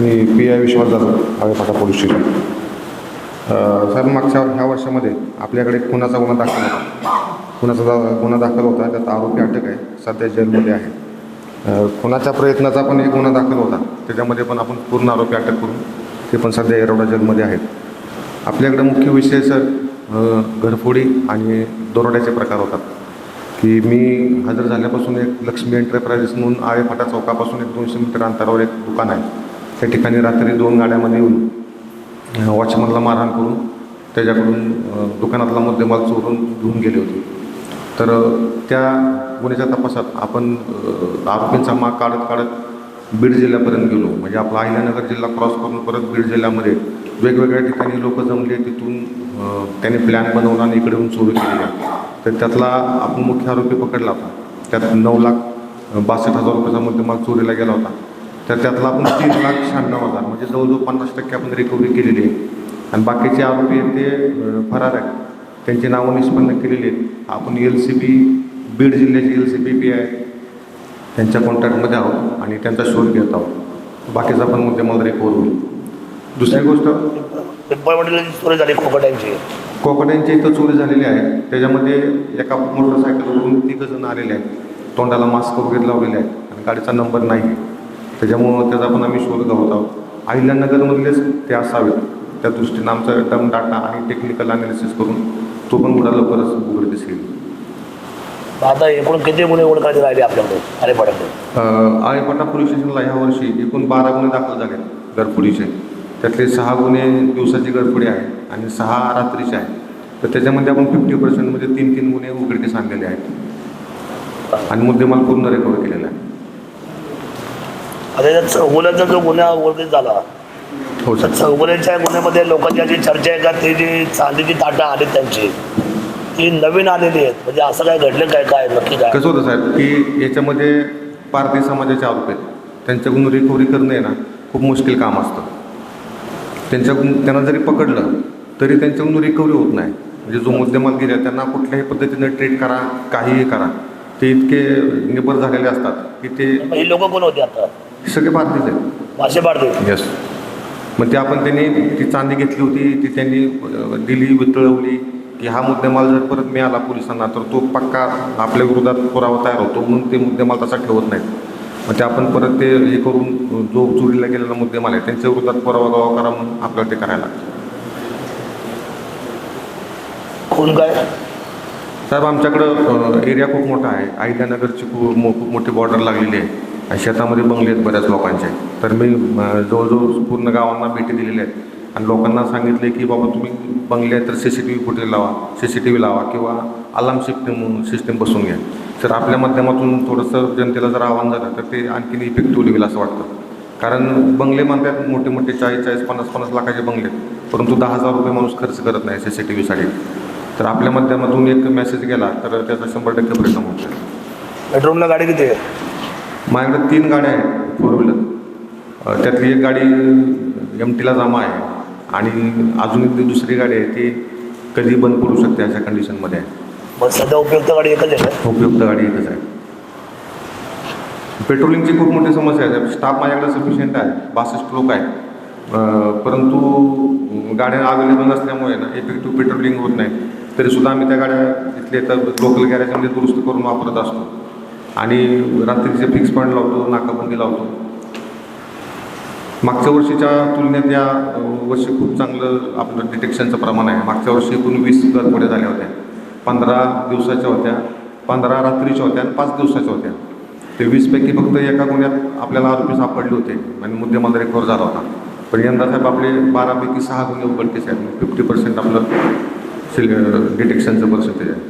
Me P I Vishwas Jadhav Alepata police station. साहेब मागच्या ह्या वर्षामध्ये आपल्याकडे खुनाचा गुन्हा दाखल होता. खुनाचा दा- गुन्हा दाखल होता त्यात आरोपी अटक आहे सध्या जेलमध्ये आहे. खुनाच्या प्रयत्नाचा पण एक गुन्हा दाखल होता. त्याच्यामध्ये पण आपण पूर्ण आरोपी अटक करून ते पण सध्या एरोडा जेलमध्ये आहेत. आपल्याकडे मुख्य विषय सर घरफोडी आणि दरोड्याचे प्रकार होतात. की मी हजर झाल्यापासून एक लक्ष्मी एंटरप्राइजेस म्हणून आळेफाटा चौकापासून एक दोनशे मीटर अंतरावर एक दुकान आहे. त्या ठिकाणी रात्री दोन गाड्यामध्ये येऊन वॉचमनला मारहाण करून त्याच्याकडून दुकानातला मुद्देमाल चोरून घेऊन गेले होते. तर त्या गुन्ह्याच्या तपासात आपण आरोपींचा माग काढत काढत बीड जिल्ह्यापर्यंत गेलो. म्हणजे आपला अहिल्यानगर जिल्हा क्रॉस करून परत बीड जिल्ह्यामध्ये वेगवेगळ्या ठिकाणी लोक जमले तिथून त्याने त्यांनी प्लॅन बनवला आणि इकडे येऊन चोरी केली. तर त्यातला आपण मुख्य आरोपी पकडला होता. त्यात नऊ लाख बासष्ट हजार रुपयाचा मुद्देमाल चोरीला गेला होता. तर त्यातला आपण तीन लाख शहाण्णव हजार म्हणजे जवळजवळ पन्नास टक्के आपण रिकव्हरी केलेली आहे. आणि बाकीचे आरोपी आहेत ते फरार आहेत. त्यांची नावं निष्पन्न केलेली आहेत. आपण एल सी बी बीड जिल्ह्याची एल सी बी पी आहे त्यांच्या कॉन्टॅक्टमध्ये आहोत आणि त्यांचा शोध घेत आहोत. बाकीचा पण मुद्देमाल रिकव्हर होईल. दुसरी गोष्ट? चोरी झाली खोकट्यांची कोकड्यांची इथं चोरी झालेली आहे. त्याच्यामध्ये एका मोटरसायकलवरून तिघ जण आलेले आहेत. तोंडाला मास्क वगैरे लावलेले आहेत. आणि गाडीचा नंबर नाही आहे. त्याच्यामुळं त्याचा पण आम्ही शोध घालत आहोत अहिल्यानगरमधलेच ते असावेत. त्या दृष्टीनं आमचा डम डाटा आणि टेक्निकल अनालिसिस करून तो पण गुन्हा लवकरच उघडकीस येईल आता एकूण किती गुन्हे ओळखायचे राहिले आपल्याकडे? आळेपाटा पोलीस स्टेशनला ह्या वर्षी एकूण बारा गुन्हे दाखल झाले घरफोडीचे. त्यातले सहा गुन्हे दिवसाची घरफोडी आहे आणि सहा रात्रीचे आहे तर त्याच्यामध्ये आपण फिफ्टी पर्सेंट म्हणजे तीन तीन गुन्हे उघडकीस आणलेले आहेत. आणि मुद्देमाल पूर्ण रेकॉर्ड केलेला आहे आता या चौगुल्याचा जो गुन्हा ओळखीत झाला हो तर चौगुल्याच्या गुन्ह्यामध्ये लोकांची अशी चर्चा आहे का? ते जी चांदीची ताटं आली त्यांची ती नवीन आलेली आहेत. म्हणजे असं काय घडलं काय? काय नक्की काय? कसं होतं साहेब की याच्यामध्ये पारधी समाजाचे आरोप आहेत. त्यांच्याकडून रिकव्हरी करणं आहे ना खूप मुश्किल काम असतं. त्यांच्याकडून त्यांना जरी पकडलं तरी त्यांच्याकडून रिकव्हरी होत नाही. म्हणजे जो मुद्देमाल गेला त्यांना कुठल्याही पद्धतीनं ट्रीट करा काहीही करा. ते इतके निबर झालेले असतात की ते लोक कोण होती आता? सगळे पारधीच आहेत मासे पाडते यस मग ते आपण त्यांनी ती चांदी घेतली होती ती त्यांनी अ, दिली वितळवली. की हा मुद्देमाल जर परत मिळाला पोलिसांना तर तो पक्का आपल्या विरोधात पुरावा तयार होतो. म्हणून ते मुद्देमाल तसा ठेवत नाहीत. मग ते आपण परत ते हे करून जो चोरीला गेलेला मुद्देमाल आहे त्यांच्या विरोधात पुरावा गावा करा म्हणून आपल्याला ते करायला लागतं. खून काय? साहेब आमच्याकडं एरिया खूप मोठा आहे. अहिल्यानगरची खूप मो खूप मोठी बॉर्डर लागलेली आहे. शेतामध्ये बंगले आहेत बऱ्याच लोकांचे. तर मी जवळजवळ पूर्ण गावांना भेटी दिलेल्या आहेत. आणि लोकांना सांगितले की बाबा तुम्ही बंगले आहेत तर C C T V footage लावा. सी सी टी व्ही लावा किंवा अलार्म सिस्टीम सिस्टीम बसून घ्या. तर आपल्या माध्यमातून थोडंसं जनतेला जर आव्हान झालं तर ते आणखीन इफेक्टिव्ह होईल असं वाटतं. कारण बंगले म्हणतात मोठे मोठे चाळीस चाळीस पन्नास पन्नास लाखाचे बंगले आहेत. परंतु दहा हजार रुपये माणूस खर्च करत नाही सी सी टी व्हीसाठी तर आपल्या माध्यमातून एक मेसेज गेला तर त्याचा शंभर टक्के परिणाम होतो. ड्रोनला गाडी किती आहे? माझ्याकडे तीन गाड्या आहेत फोर व्हीलर त्यातली एक गाडी एम टीला जमा आहे आणि अजून एक दुसरी गाडी आहे ती कधी बंद पडू शकते अशा कंडिशनमध्ये आहे. मग सध्या उपयुक्त गाडी एकच आहे? उपयुक्त गाडी एकच आहे. पेट्रोलिंगची खूप मोठी समस्या आहे. स्टाफ माझ्याकडे सफिशियंट आहे. बासष्ट लोक आहेत. अं, परंतु गाड्या अवेलेबल नसल्यामुळे ना इफेक्टिव्ह पेट्रोलिंग होत नाही. तरीसुद्धा आम्ही त्या गाड्या इथले तर लोकल गॅरेजमध्ये दुरुस्त करून वापरत असतो. आणि रात्रीचे फिक्स पॉईंट लावतो नाकाबंदी लावतो. मागच्या वर्षीच्या तुलनेत या वर्षी खूप चांगलं आपलं डिटेक्शनचं प्रमाण आहे. मागच्या वर्षी एकूण वीस गरफोड्या झाल्या होत्या. पंधरा दिवसाच्या होत्या पंधरा रात्रीच्या होत्या आणि पाच दिवसाच्या होत्या. ते वीसपैकी फक्त एका गुन्ह्यात आपल्याला आरोपी सापडले होते. आणि मुद्देमाल रिकवर झाला होता. पण यंदा साहेब आपले बारापैकी सहा गुन्हे उघडकीस आहेत. फिफ्टी पर्सेंट आपलं डिटेक्शनचं पर्सेंटेज आहे.